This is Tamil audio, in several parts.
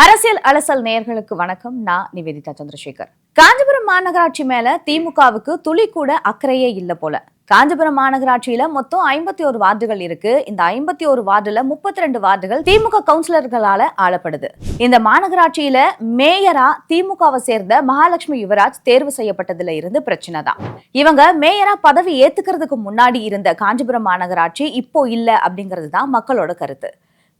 அரசியல் அலசல் நேயர்களுக்கு வணக்கம். நான் நிவேதிதா சந்திரசேகர். காஞ்சிபுரம் மாநகராட்சி மேல திமுகவுக்கு துளி கூட அக்கறையே இல்ல போல. காஞ்சிபுரம் மாநகராட்சியில மொத்தம் ஐம்பத்தி ஒரு வார்டுகள் இருக்கு. இந்த ஐம்பத்தி ஒரு வார்டுல முப்பத்தி ரெண்டு வார்டுகள் திமுக கவுன்சிலர்களால ஆளப்படுது. இந்த மாநகராட்சியில மேயரா திமுகவை சேர்ந்த மகாலட்சுமி யுவராஜ் தேர்வு செய்யப்பட்டதுல இருந்து பிரச்சனை தான். இவங்க மேயரா பதவி ஏத்துக்கிறதுக்கு முன்னாடி இருந்த காஞ்சிபுரம் மாநகராட்சி இப்போ இல்ல அப்படிங்கிறது தான் மக்களோட கருத்து.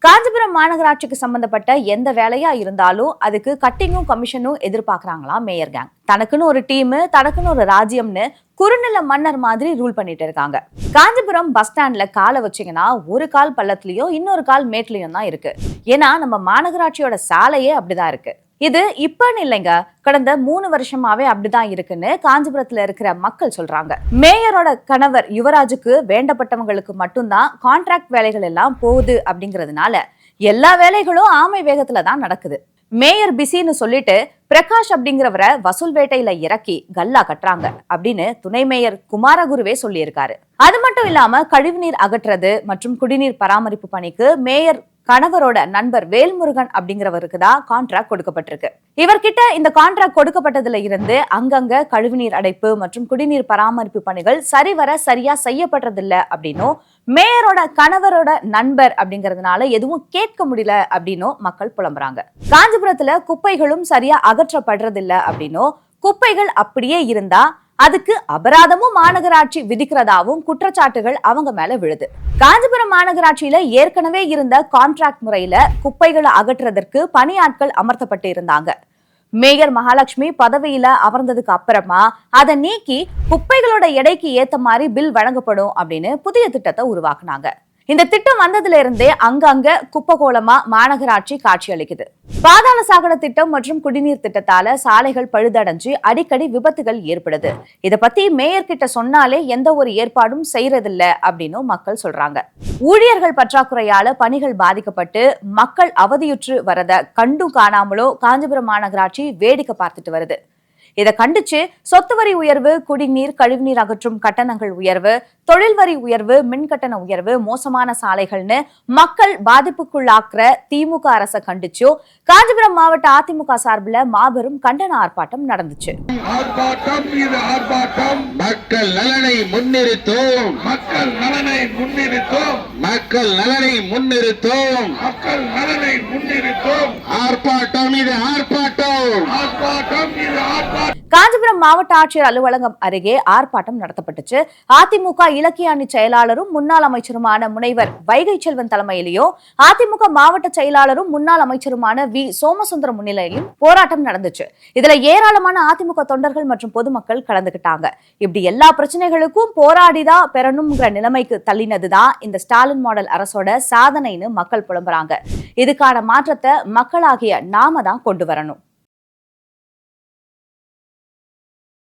காஞ்சிபுரம் மாநகராட்சிக்கு சம்பந்தப்பட்ட எந்த வேலையா இருந்தாலும் அதுக்கு கட்டிங்கும் கமிஷனும் எதிர்பார்க்கறாங்களாம் மேயர் கேங் தனக்குன்னு ஒரு டீம் தனக்குன்னு ஒரு ராஜ்யம்னு குறுநில மன்னர் மாதிரி ரூல் பண்ணிட்டு இருக்காங்க. காஞ்சிபுரம் பஸ் ஸ்டாண்ட்ல காலை வச்சீங்கன்னா ஒரு கால் பள்ளத்துலயும் இன்னொரு கால் மேட்லயும் தான் இருக்கு. ஏன்னா நம்ம மாநகராட்சியோட சாலையே அப்படிதான் இருக்கு. இது இப்பன்னு இல்லைங்க. கடந்த மூணு வருஷமாவே அப்படிதான் இருக்குன்னு காஞ்சிபுரத்துல இருக்கிற மக்கள் சொல்றாங்க. மேயரோட கணவர் யுவராஜுக்கு வேண்டப்பட்டவங்களுக்கு மட்டும்தான் கான்ட்ராக்ட் வேலைகள் எல்லாம் போகுது அப்படிங்கிறதுனால எல்லா வேலைகளும் ஆமை வேகத்துல தான் நடக்குது. மேயர் பிஸின்னு சொல்லிட்டு பிரகாஷ் அப்படிங்கிறவரை வசூல் வேட்டையில இறக்கி கல்லா கட்டுறாங்க அப்படின்னு துணை மேயர் குமாரகுருவே சொல்லியிருக்காரு. அது மட்டும் இல்லாம கழிவுநீர் அகற்றுறது மற்றும் குடிநீர் பராமரிப்பு பணிக்கு மேயர் கணவரோட நண்பர் வேல்முருகன் அப்படிங்கிறவருக்கு தான் கான்ட்ராக்ட் கொடுக்கப்பட்டிருக்கு. இவர்கிட்ட இந்த கான்ட்ராக்ட் கொடுக்கப்பட்டதுல இருந்து அங்கங்க கழிவுநீர் அடைப்பு மற்றும் குடிநீர் பராமரிப்பு பணிகள் சரிவர சரியா செய்யப்படுறதில்ல அப்படின்னும் மேயரோட கணவரோட நண்பர் அப்படிங்கறதுனால எதுவும் கேட்க முடியல அப்படின்னும் மக்கள் புலம்புறாங்க. காஞ்சிபுரத்துல குப்பைகளும் சரியா அகற்றப்படுறதில்ல அப்படின்னும் குப்பைகள் அப்படியே இருந்தா அதுக்கு அபராதமும் மாநகராட்சி விதிக்கிறதாவும் குற்றச்சாட்டுகள் அவங்க மேல விழுது. காஞ்சிபுரம் மாநகராட்சியில ஏற்கனவே இருந்த கான்ட்ராக்ட் முறையில குப்பைகளை அகற்றுறதற்கு பணியாட்கள் அமர்த்தப்பட்டு இருந்தாங்க. மேயர் மகாலட்சுமி பதவியில அமர்ந்ததுக்கு அப்புறமா அதை நீக்கி குப்பைகளோட எடைக்கு ஏத்த மாதிரி பில் வழங்கப்படும் அப்படின்னு புதிய திட்டத்தை உருவாக்குனாங்க. இந்த திட்டம் வந்ததுல இருந்தே அங்கங்க குப்பகோலமா மாநகராட்சி காட்சியளிக்குது. பாதாள சாகர திட்டம் மற்றும் குடிநீர் திட்டத்தால சாலைகள் பழுதடைஞ்சு அடிக்கடி விபத்துகள் ஏற்படுது. இத பத்தி மேயர் கிட்ட சொன்னாலே எந்த ஒரு ஏற்பாடும் செய்யறதில்ல அப்படின்னு மக்கள் சொல்றாங்க. ஊழியர்கள் பற்றாக்குறையால பணிகள் பாதிக்கப்பட்டு மக்கள் அவதியுற்று வரத கண்டும் காணாமலோ காஞ்சிபுரம் மாநகராட்சி வேடிக்கை பார்த்துட்டு வருது. இதை கண்டிச்சு சொத்து வரி உயர்வு குடிநீர் கழிவுநீர் அகற்றும் கட்டணங்கள் உயர்வு தொழில் வரி உயர்வு மின் கட்டண உயர்வு மோசமான சாலைகள்னு மக்கள் பாதிப்புக்குள்ளாக்குற திமுக அரசை கண்டிச்சோ காஞ்சிபுரம் மாவட்ட அதிமுக சார்பில் மாபெரும் கண்டன ஆர்ப்பாட்டம் நடந்துச்சு. முன்னிறுத்தோம். மக்கள் நலனை முன்னிறுத்தோம். மக்கள் நலனை முன்னிறுத்தோம். மக்கள் நலனை முன்னிறுத்தோம். ஆர்ப்பாட்டம் இது ஆர்ப்பாட்டம். ஆர்ப்பாட்டம் இது ஆர்ப்பாட்டம். காஞ்சிபுரம் மாவட்ட ஆட்சியர் அலுவலகம் அருகே ஆர்ப்பாட்டம் நடத்தப்பட்டுச்சு. அதிமுக இலக்கிய அணி செயலாளரும் முன்னாள் அமைச்சருமான முனைவர் வைகை செல்வன் தலைமையிலையும் அதிமுக மாவட்ட செயலாளரும் முன்னாள் அமைச்சருமான வி. சோமசுந்தரம் முன்னிலையிலும் போராட்டம் நடந்துச்சு. இதுல ஏராளமான அதிமுக தொண்டர்கள் மற்றும் பொதுமக்கள் கலந்துகிட்டாங்க. இப்படி எல்லா பிரச்சனைகளுக்கும் போராடிதான் பெறணுங்கிற நிலைமைக்கு தள்ளினதுதான் இந்த ஸ்டாலின் மாடல் அரசோட சாதனைன்னு மக்கள் புலம்புறாங்க. இதுக்கான மாற்றத்தை மக்களாகிய நாம தான் கொண்டு வரணும்.